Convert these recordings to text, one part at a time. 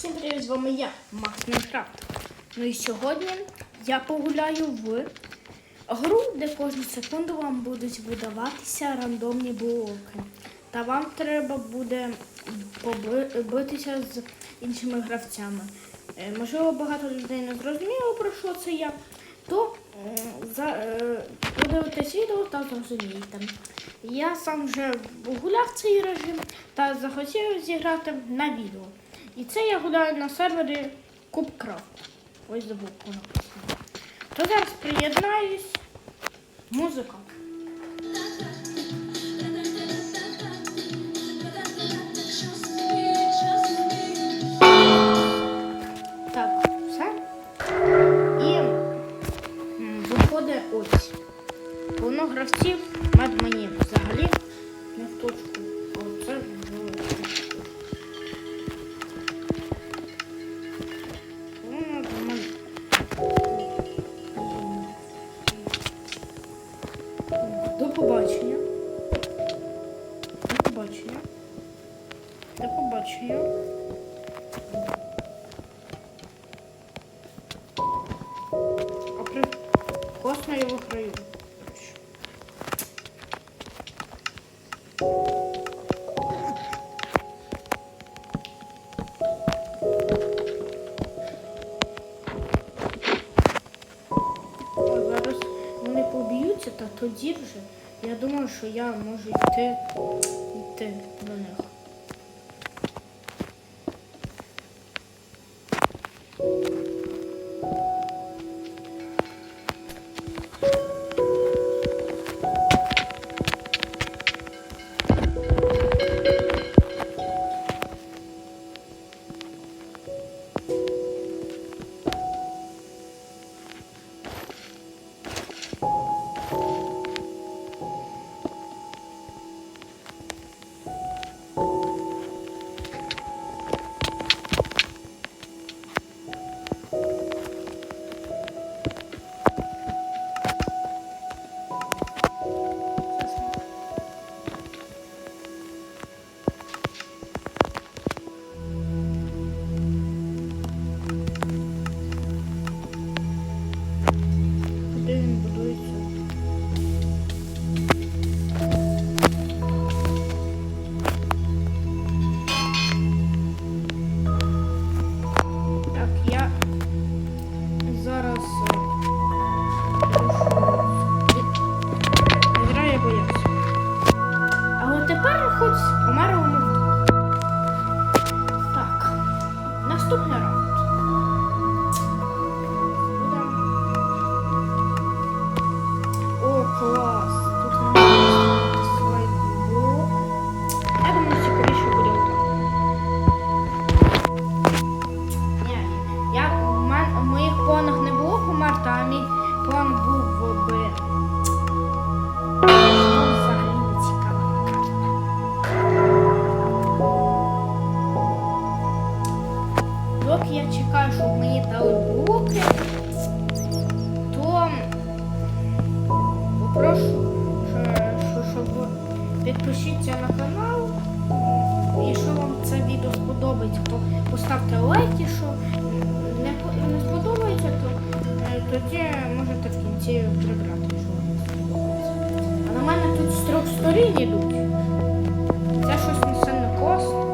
Всім привіт, з вами я, Макс Майнкрафт. Ну і сьогодні я погуляю в гру, де кожну секунду вам будуть видаватися рандомні блоки. Та вам треба буде поби- битися з іншими гравцями. Е, Можливо, багато людей не зрозуміло, про що це я, то е, е, подивитесь відео та зрозумієте. Я сам вже гуляв цей режим та захотів зіграти на відео. І це я гуляю на сервері Кубкрафт. Ось забув як написано. То зараз приєднаюсь. Музика. Так, все. І виходить ось. Повно гравців мед мені взагалі До побачення. До побачення. До побачення. А при Класно його граю. Тоді вже я думаю, що я можу йти, йти до них. とむなら。Сподобається, поставте лайк, якщо що не, сподобається, то е, тоді можете в кінці прибрати, якщо вам не сподобається. А на мене тут з трьох сторін йдуть. Це щось не сильно класно.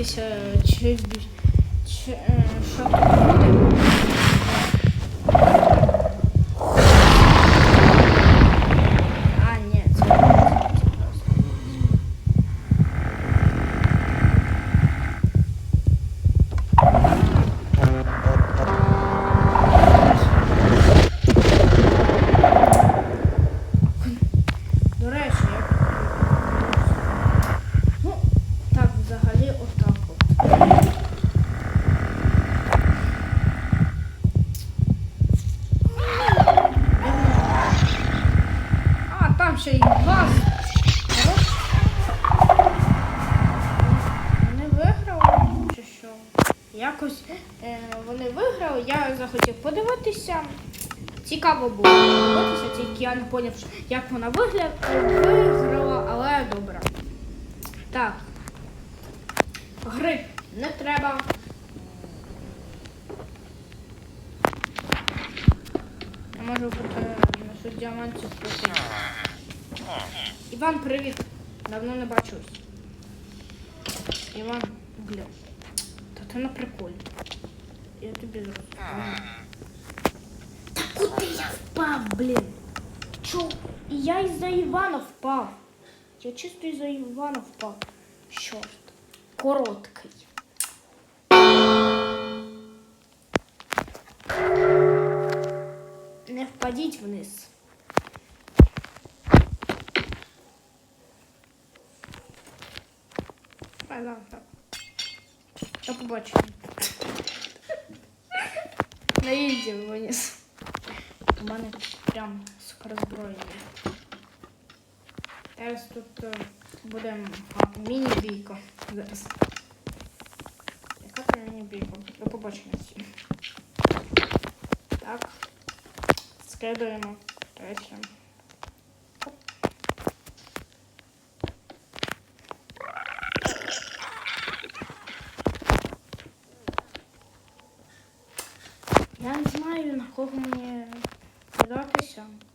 arkadaşlar şöyle bir Цікаво було подивитися, тільки я не поняв, як вона вигля... виграла, але добре. Так. Гри не треба. Я можу насчет діамантів просити. Іван, привіт. Давно не бачились. Іван, бля. Та ти на приколі. Я тобі зрозумію. Та куди я впав, блін? Чо? І я із-за Івана впав. Я чисто із-за Івана впав. Чорт. Короткий. Не впадіть вниз. А, да, так. До побачення. На їзді виніс. У мене прям суперзброєння. Зараз тут е, буде міні-бійка. Зараз. Яка це міні-бійка? До побачення всі. Так. Скидуємо. Третє. Оп. Я не знаю, на кого мені кидатися.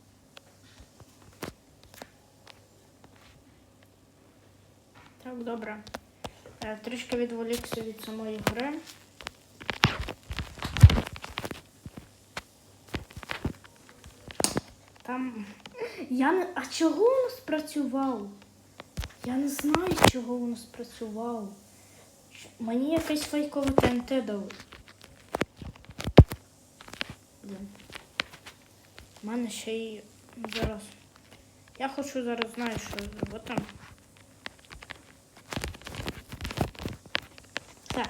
Так, добре. Е, Трішки відволікся від самої гри. Там. Я не. А чого воно спрацював? Я не знаю, чого воно спрацювало. Мені якесь фейкове ТНТ дали. Блін. У мене ще й зараз. Я хочу зараз знаю, що зробити. Так.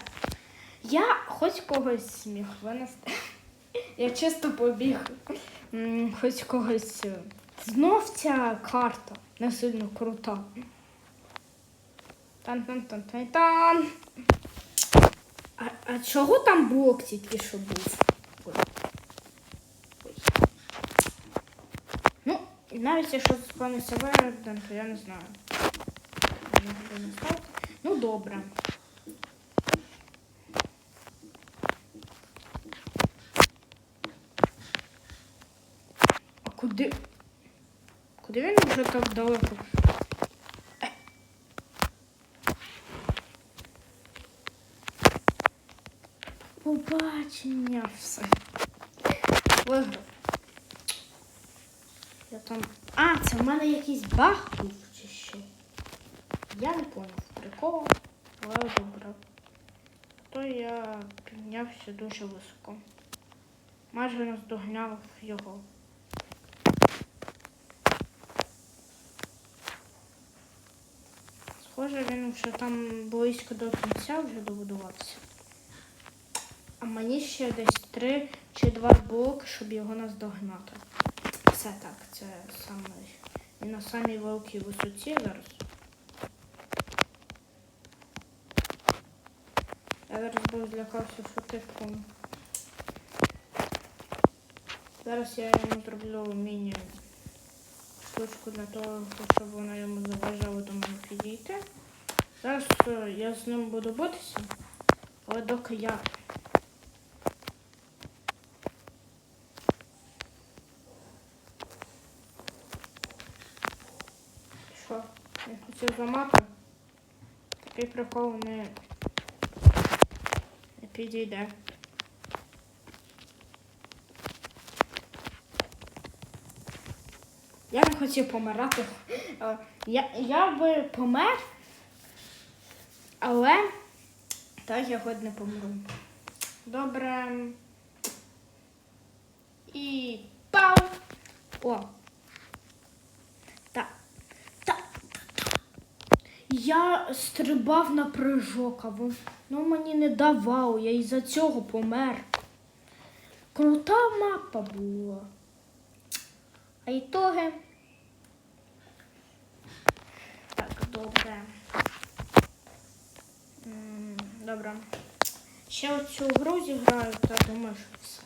Я хоч когось зміг винести. Я чисто побіг. Хоч когось. е, Знов ця карта не сильно крута. Тан-тан-тан-тан-тан. А, а чого там блок тільки що був? Ой. Ой. Ну, і навіть якщо спавниться Верден, то я не знаю. Ну, добре. А куди? Куди він вже так далеко? Побачення все. Виграв. Там. А, це в мене якийсь баг був чи що? Я не поняв прикол, але добре. То я піднявся дуже високо. Майже наздогнав його. Схоже, він вже там близько до кінця вже добудувався. А мені ще десь три чи два блоки, щоб його наздогнати. Все так, це саме. Він на самій великій висоті зараз. Я зараз був злякався, що типу. Зараз я йому зроблю міні штучку для того, щоб вона йому заважала до мене підійти. Зараз е, я з ним буду битися, але доки я. Хотів зламати. Такий прикол не, підійде. Я не хотів помирати. Е, Я, я би помер, але так я хоч не помру. Добре. І пау! О! Так. Так. Я стрибав на прыжок, а воно мені не давав, я із-за цього помер. Крута мапа була. А ітоги. Так, добре. Добре. Ще оцю гру зіграю, та думаю, що все.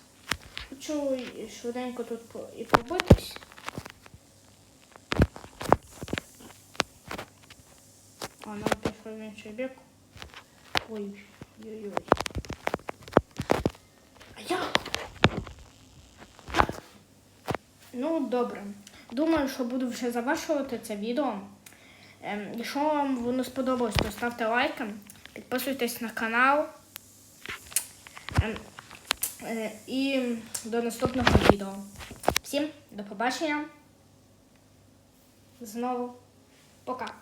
Хочу швиденько тут і побитись. А, ну пішов в. Ой, ой, ой. А як? Ну, добре. Думаю, що буду вже завершувати це відео. Ем, якщо вам воно сподобалось, то ставте лайки, підписуйтесь на канал. Ем, е, і до наступного відео. Всім до побачення. Знову пока.